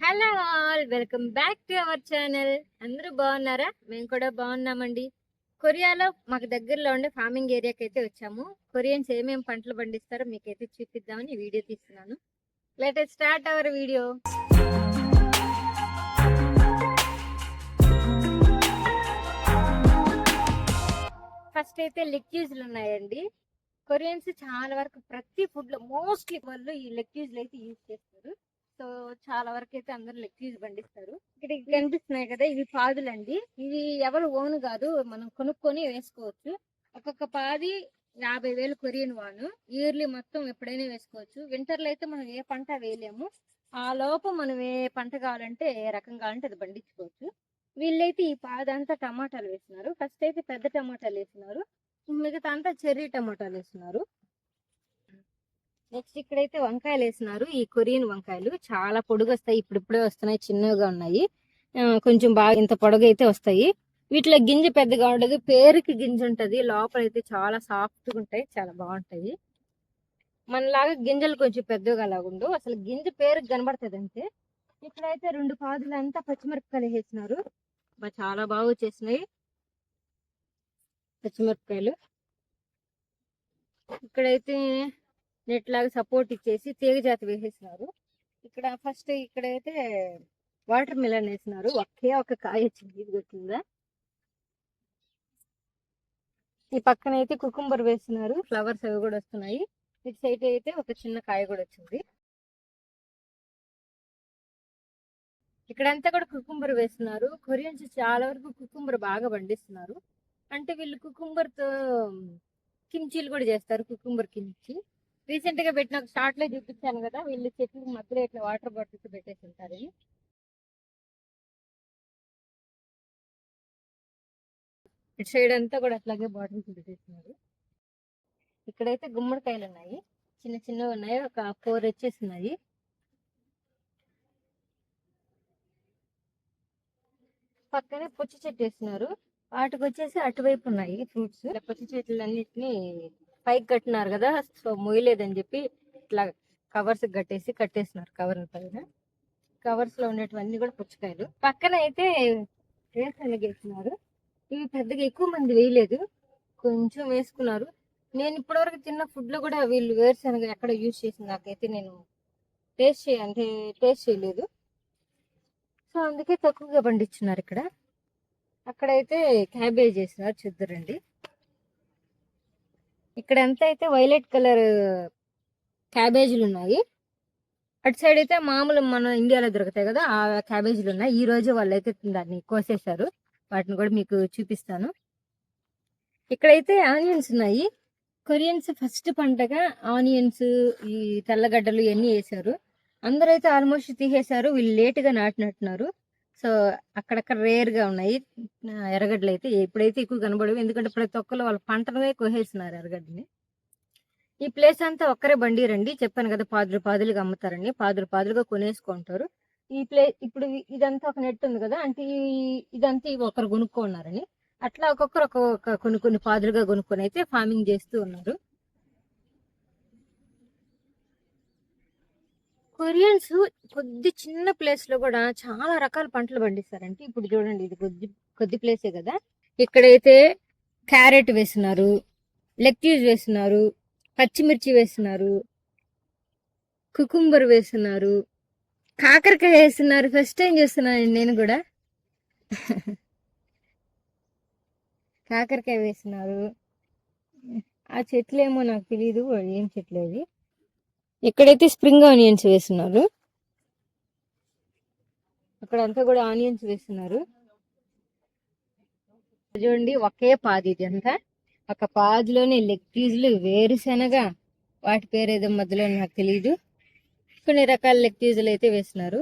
Hello all welcome back to our channel. అందరూ బాగున్నారా? మేము కూడా బాగున్నామండి. కొరియాలో మాకు దగ్గరలో ఉండే ఫార్మింగ్ ఏరియాకి అయితే వచ్చాము. కొరియన్స్ ఏమేమి పంటలు పండిస్తారో మీకైతే చూపిద్దామని వీడియో తీస్తున్నాను. Let start our video first అయితే లెక్యూజ్లు ఉన్నాయండి. కొరియన్స్ చాలా వరకు ప్రతి ఫుడ్లో మోస్ట్లీ వాళ్ళు ఈ లెక్యూజ్లు అయితే యూజ్ చేస్తారు. సో చాలా వరకు అయితే అందరూ లెక్యూజ్ పండిస్తారు. ఇక్కడ కనిపిస్తున్నాయి కదా ఇవి పాదులండి. ఇవి ఎవరు ఓన్ కాదు మనం కొనుక్కొని వేసుకోవచ్చు. ఒక్కొక్క పాది యాభై వేలు కొరియన్ వాను. ఇయర్లీ మొత్తం ఎప్పుడైనా వేసుకోవచ్చు. వింటర్లో అయితే మనం ఏ పంట వేయలేము. ఆ లోపు మనం ఏ పంట కావాలంటే ఏ రకం కావాలంటే అది పండించుకోవచ్చు. వీళ్ళైతే ఈ పాదంతా టమాటాలు వేస్తున్నారు. ఫస్ట్ అయితే పెద్ద టమాటాలు వేస్తున్నారు. మిగతా అంతా చెర్రీ టమాటాలు వేస్తున్నారు. నెక్స్ట్ ఇక్కడైతే వంకాయలు వేసినారు. ఈ కొరియన్ వంకాయలు చాలా పొడుగు వస్తాయి ఇప్పుడిప్పుడే వస్తున్నాయి. చిన్నగా ఉన్నాయి. ఆ, కొంచెం బాగా ఇంత పొడుగు అయితే వస్తాయి. వీటిలో గింజ పెద్దగా ఉండదు. పేరుకి గింజ ఉంటది. లోపల అయితే చాలా సాఫ్ట్గా ఉంటాయి. చాలా బాగుంటాయి. మనలాగా గింజలు కొంచెం పెద్దగా లాగుండు అసలు గింజ పేరుకి కనబడుతుంది అంతే ఇక్కడైతే రెండు పాదులు అంతా పచ్చిమిరపకాయలు వేసినారు. చాలా బాగా వచ్చేసినాయి. పచ్చిమిరపకాయలు. ఇక్కడైతే నెట్ లాగా సపోర్ట్ ఇచ్చేసి తీగ జాతి వేసేసినారు. ఇక్కడ ఫస్ట్ ఇక్కడైతే వాటర్ మిలన్ వేసినారు. ఒకే ఒక కాయ వచ్చింది. ఇది ఈ పక్కన అయితే కుకుంబర్ వేసినారు. ఫ్లవర్స్ అవి కూడా వస్తున్నాయి. ఇటు సైడ్ అయితే ఒక చిన్న కాయ కూడా వచ్చింది. ఇక్కడంతా కూడా కుకుంబర్ వేస్తున్నారు కొరియన్స్ చాలా వరకు కుకుంబర్ బాగా పండిస్తున్నారు. అంటే వీళ్ళు కుకుంబర్తో కిమ్చీలు కూడా చేస్తారు. Cucumber kimchi. రీసెంట్గా పెట్టిన ఒక షార్ట్లో చూపించాను కదా వీళ్ళు చెట్లు మధ్యలో ఇట్లా వాటర్ బాటిల్స్ పెట్టేసి ఉంటారని ఇటు సైడ్ అంతా కూడా అట్లాగే బాటిల్స్ పెట్టేస్తున్నారు. ఇక్కడైతే గుమ్మడికాయలు ఉన్నాయి. చిన్న చిన్నవి ఉన్నాయి. ఒక ఫోర్ వచ్చేసి ఉన్నాయి. పక్కనే పుచ్చి చెట్టు వేస్తున్నారు. వాటికి వచ్చేసి అటువైపు ఉన్నాయి ఫ్రూట్స్ పుచ్చి చెట్లు అన్నిటిని పైకి కట్టినారు కదా సో మొయ్యలేదని చెప్పి ఇట్లా కవర్స్ కట్టేసి కట్టేస్తున్నారు కవర్ పైన కవర్స్లో ఉండేటివన్నీ కూడా పుచ్చకాయలు. పక్కన అయితే వేరుశనగ వేస్తున్నారు ఇవి పెద్దగా ఎక్కువ మంది వేయలేదు. కొంచెం వేసుకున్నారు. నేను ఇప్పటివరకు తిన్న ఫుడ్లో కూడా వీళ్ళు వేరుశనగ ఎక్కడ యూజ్ చేసిన నాకైతే నేను టేస్ట్ చేయ అంటే టేస్ట్ చేయలేదు. సో అందుకే తక్కువగా పండించున్నారు ఇక్కడ. అక్కడైతే క్యాబేజ్ వేసినారు చూద్దరండి. ఇక్కడ ఎంత అయితే వైలెట్ కలర్ క్యాబేజీలు ఉన్నాయి అటు సైడ్ అయితే మామూలు మన ఇండియాలో దొరుకుతాయి కదా ఆ క్యాబేజీలు ఉన్నాయి ఈ రోజు వాళ్ళు అయితే దాన్ని కోసేశారు. వాటిని కూడా మీకు చూపిస్తాను. ఇక్కడైతే ఆనియన్స్ ఉన్నాయి. కొరియన్స్ ఫస్ట్ పంటగా ఆనియన్స్ ఈ తెల్లగడ్డలు ఇవన్నీ వేశారు. అందరూ అయితే ఆల్మోస్ట్ తీసేశారు. వీళ్ళు లేటుగా నాటినట్టున్నారు. సో అక్కడక్కడ రేర్గా ఉన్నాయి ఎర్రగడ్డలు అయితే ఇప్పుడైతే ఎక్కువ కనబడవు. ఎందుకంటే ప్రతి ఒక్కరు వాళ్ళ పంటనే కోసేస్తున్నారు ఎర్రగడ్డని. ఈ ప్లేస్ అంతా ఒక్కరే బండి రండి చెప్పాను కదా పాదులు పాదులుగా అమ్ముతారని. పాదులు పాదులుగా కొనేసుకుంటారు. ఈ ప్లే ఇప్పుడు ఇదంతా ఒక నెట్ ఉంది కదా. అంటే ఇదంతా ఒకరు కొనుక్కున్నారని. అట్లా ఒక్కొక్కరు ఒక్కొక్క కొన్ని కొన్ని పాదులుగా కొనుక్కొని అయితే ఫార్మింగ్ చేస్తూ ఉన్నారు. కొరియన్స్ కొద్ది చిన్న ప్లేస్లో కూడా చాలా రకాల పంటలు పండిస్తారంటే ఇప్పుడు చూడండి ఇది కొద్ది కొద్ది ప్లేసే కదా. ఇక్కడైతే క్యారెట్ వేస్తున్నారు లెక్యూజ్ వేస్తున్నారు పచ్చిమిర్చి వేస్తున్నారు కుకుంబర్ వేస్తున్నారు కాకరకాయ వేస్తున్నారు ఫస్ట్ టైం చూస్తున్నాను నేను కూడా. కాకరకాయ వేస్తున్నారు ఆ చెట్లు ఏమో నాకు తెలియదు ఏం చెట్లు అవి ఇక్కడైతే స్ప్రింగ్ ఆనియన్స్ వేస్తున్నారు. అక్కడంతా కూడా ఆనియన్స్ వేస్తున్నారు. చూడండి ఒకే పాది ఇది అంతా ఒక పాదిలోనే లెగ్ వేరుశనగ వాటి పేరు ఏదో మధ్యలో నాకు తెలియదు కొన్ని రకాల లెగ్ అయితే వేస్తున్నారు.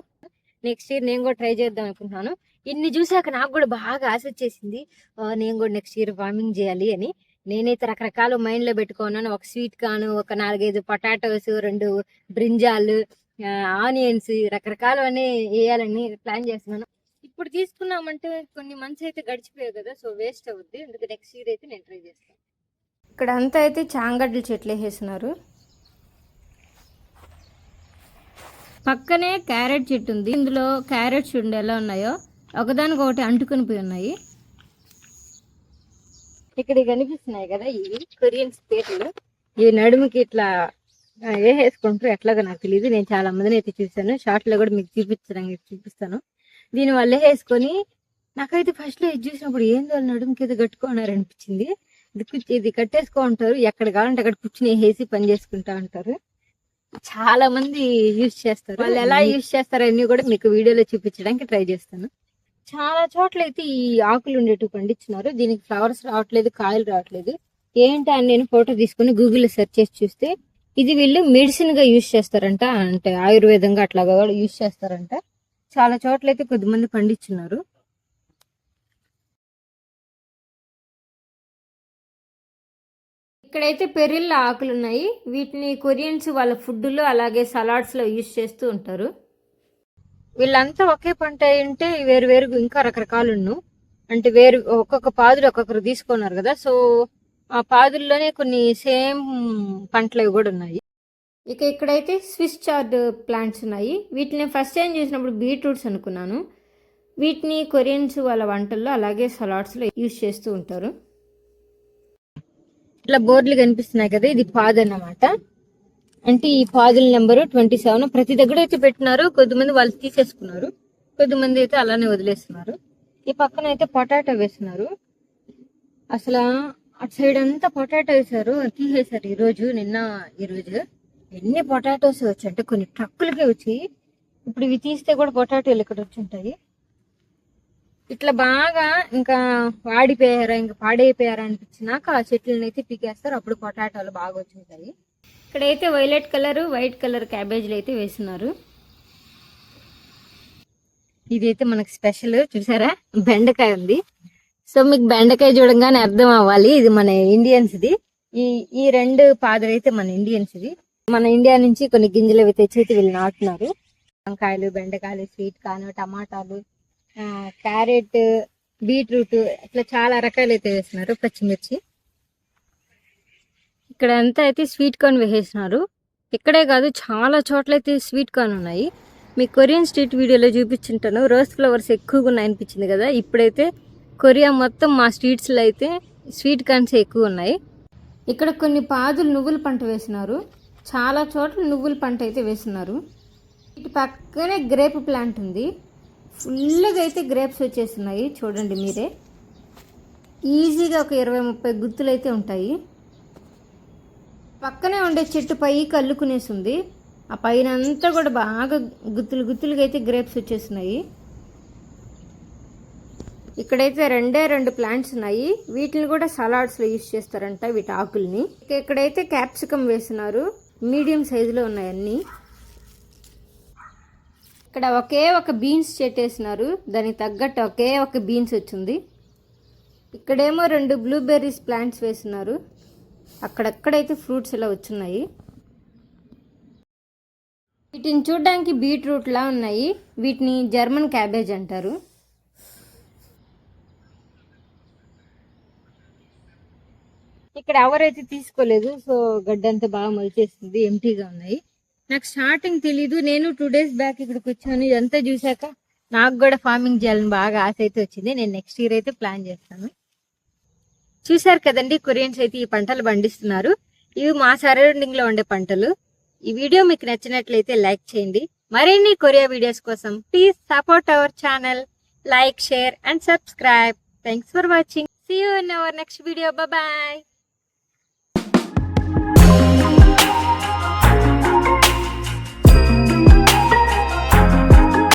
నెక్స్ట్ ఇయర్ నేను కూడా ట్రై చేద్దాం అనుకుంటున్నాను. ఇన్ని చూసాక నాకు కూడా బాగా ఆశ వచ్చేసింది. నేను కూడా నెక్స్ట్ ఇయర్ ఫార్మింగ్ చేయాలి అని. నేనైతే రకరకాల మైండ్లో పెట్టుకున్నాను. ఒక స్వీట్ కాను ఒక నాలుగైదు పొటాటోస్ రెండు బ్రింజాలు ఆనియన్స్ రకరకాలన్నీ వేయాలని ప్లాన్ చేస్తున్నాను. ఇప్పుడు తీసుకున్నామంటే కొన్ని మంత్స్ అయితే గడిచిపోయాయి కదా సో వేస్ట్ అవుద్ది. అందుకే నెక్స్ట్ ఇయర్ అయితే నేను ట్రై చేస్తాను. ఇక్కడ అంతా అయితే చాంగడ్డలు చెట్లు వేసేసినారు. పక్కనే క్యారెట్ చెట్టు ఉంది. ఇందులో క్యారెట్స్ ఉండి ఎలా ఉన్నాయో ఒకదానికి ఒకటి అంటుకొని పోయి ఉన్నాయి. ఇక్కడ కనిపిస్తున్నాయి కదా ఇవి కొరియన్ స్పేట్లు ఇవి నడుముకి ఇట్లా ఏ వేసుకుంటారు ఎట్లాగో నాకు తెలియదు నేను చాలా మందిని అయితే చూసాను షార్ట్లో కూడా మీకు చూపించడానికి చూపిస్తాను. దీని వల్ల వేసుకొని నాకైతే ఫస్ట్లో ఇది చూసినప్పుడు ఏందో వాళ్ళు నడుముకి ఏదో కట్టుకున్నారు అనిపించింది ఇది కుచ్చి- ఇది కట్టేసుకో ఉంటారు ఎక్కడ కావాలంటే అక్కడ కూర్చుని వేసి పని చేసుకుంటా ఉంటారు చాలా మంది యూజ్ చేస్తారు. వాళ్ళు ఎలా యూజ్ చేస్తారు అన్ని కూడా మీకు వీడియోలో చూపించడానికి ట్రై చేస్తాను. చాలా చోట్ల అయితే ఈ ఆకులు ఉండేటివి పండించినారు. దీనికి ఫ్లవర్స్ రావట్లేదు కాయలు రావట్లేదు. ఏంటి అని నేను ఫోటో తీసుకుని గూగుల్లో సెర్చ్ చేసి చూస్తే ఇది వీళ్ళు మెడిసిన్గా యూజ్ చేస్తారంట అంటే ఆయుర్వేదంగా అట్లాగా కూడా యూజ్ చేస్తారంట. చాలా చోట్ల అయితే కొద్దిమంది పండించున్నారు ఇక్కడైతే పెరిల్ల ఆకులు ఉన్నాయి వీటిని కొరియన్స్ వాళ్ళ ఫుడ్లో అలాగే సలాడ్స్లో యూజ్ చేస్తూ ఉంటారు. వీళ్ళంతా ఒకే పంట ఉంటే వేరు వేరు ఇంకా రకరకాలు అంటే వేరు ఒక్కొక్క పాదులు ఒక్కొక్కరు తీసుకున్నారు కదా సో ఆ పాదుల్లోనే కొన్ని సేమ్ పంటలు కూడా ఉన్నాయి. ఇక ఇక్కడైతే స్విస్ చార్డ్ ప్లాంట్స్ ఉన్నాయి. వీటిని ఫస్ట్ టైం చూసినప్పుడు బీట్రూట్స్ అనుకున్నాను. వీటిని కొరియన్స్ వాళ్ళ వంటల్లో అలాగే సలాడ్స్లో యూజ్ చేస్తూ ఉంటారు. ఇట్లా బోర్డులు కనిపిస్తున్నాయి కదా ఇది పాదు అన్నమాట అంటే ఈ పాదుల నెంబరు ట్వంటీ సెవెన్. ప్రతి దగ్గర అయితే పెట్టినారు. కొద్దిమంది వాళ్ళు తీసేసుకున్నారు. కొద్దిమంది అయితే అలానే వదిలేస్తున్నారు. ఈ పక్కన అయితే పొటాటో వేస్తున్నారు. అసలు అటు సైడ్ అంతా పొటాటో వేసారు తీసేశారు ఈ రోజు నిన్న ఈ రోజు ఎన్ని పొటాటోస్ వచ్చి అంటే కొన్ని ట్రక్కులకే వచ్చి ఇప్పుడు ఇవి తీస్తే కూడా పొటాటోలు ఇక్కడ వచ్చి ఉంటాయి. ఇట్లా బాగా ఇంకా వాడిపోయారా ఇంకా పాడైపోయారా అనిపించినాక ఆ చెట్లను అయితే పీకేస్తారు. అప్పుడు పొటాటోలు బాగా వచ్చుంటాయి ఇక్కడైతే వైలెట్ కలర్ వైట్ కలర్ క్యాబేజీలు అయితే వేస్తున్నారు ఇదైతే మనకు స్పెషల్ చూసారా? బెండకాయ ఉంది. సో మీకు బెండకాయ చూడంగానే అర్థం అవ్వాలి. ఇది మన ఇండియన్స్ది. ఈ ఈ రెండు పాదలు అయితే మన ఇండియన్స్ది. మన ఇండియా నుంచి కొన్ని గింజలు అవి తెచ్చి అయితే వీళ్ళు నాటున్నారు. వంకాయలు బెండకాయలు స్వీట్ కార్న్ టమాటాలు ఆ, క్యారెట్ బీట్రూట్ ఇట్లా చాలా రకాలు అయితే వేస్తున్నారు పచ్చిమిర్చి. ఇక్కడ అంతా అయితే స్వీట్ కార్న్ వేసేసినారు. ఇక్కడే కాదు చాలా చోట్ల అయితే స్వీట్ కార్న్ ఉన్నాయి. మీ కొరియన్ స్ట్రీట్ వీడియోలో చూపించుంటాను. రోజ్ ఫ్లవర్స్ ఎక్కువగా ఉన్నాయి అనిపించింది కదా. ఇప్పుడైతే కొరియా మొత్తం మా స్ట్రీట్స్లో అయితే స్వీట్ కార్న్స్ ఎక్కువ ఉన్నాయి. ఇక్కడ కొన్ని పాదులు నువ్వుల పంట వేసినారు. చాలా చోట్ల నువ్వుల పంట అయితే వేస్తున్నారు ఇటు పక్కనే గ్రేప్ ప్లాంట్ ఉంది. ఫుల్గా అయితే గ్రేప్స్ వచ్చేస్తున్నాయి. చూడండి మీరే. ఈజీగా ఒక ఇరవై ముప్పై గుత్తులు అయితే ఉంటాయి. పక్కనే ఉండే చెట్టు పై అల్లుకునేసి ఉంది ఆ పైన అంతా కూడా బాగా గుత్తులు గుత్తులుగా అయితే గ్రేప్స్ వచ్చేసినాయి. ఇక్కడైతే రెండే రెండు ప్లాంట్స్ ఉన్నాయి. వీటిని కూడా సలాడ్స్లో యూస్ చేస్తారంట వీటి ఆకుల్ని. ఇక్కడైతే క్యాప్సికమ్ వేసినారు. మీడియం సైజులో ఉన్నాయి అన్నీ ఇక్కడ ఒకే ఒక బీన్స్ చెట్టు వేసినారు దానికి తగ్గట్టు ఒకే ఒక బీన్స్ వచ్చింది. ఇక్కడేమో రెండు బ్లూబెర్రీస్ ప్లాంట్స్ వేసినారు. అక్కడక్కడైతే ఫ్రూట్స్ ఇలా వచ్చున్నాయి. వీటిని చూడడానికి బీట్రూట్ లా ఉన్నాయి. వీటిని జర్మన్ క్యాబేజ్ అంటారు. ఇక్కడ ఎవరైతే తీసుకోలేదు సో గడ్డంతా బాగా మొలిచేస్తుంది ఎంటీగా ఉన్నాయి. నాకు స్టార్టింగ్ తెలీదు. నేను టూ డేస్ బ్యాక్ ఇక్కడికి వచ్చాను. ఇదంతా చూసాక నాకు కూడా ఫార్మింగ్ చేయాలని బాగా ఆశ అయితే వచ్చింది. నేను నెక్స్ట్ ఇయర్ అయితే ప్లాన్ చేస్తాను. చూశారు కదండి కొరియన్స్ అయితే ఈ పంటలు పండిస్తున్నారు. ఇవి మా సరౌండింగ్లో ఉండే పంటలు. ఈ వీడియో మీకు నచ్చినట్లయితే లైక్ చేయండి. మరిన్ని కొరియా వీడియోస్ కోసం please support our channel. Like share and subscribe. Thanks for watching. See you in our next video bye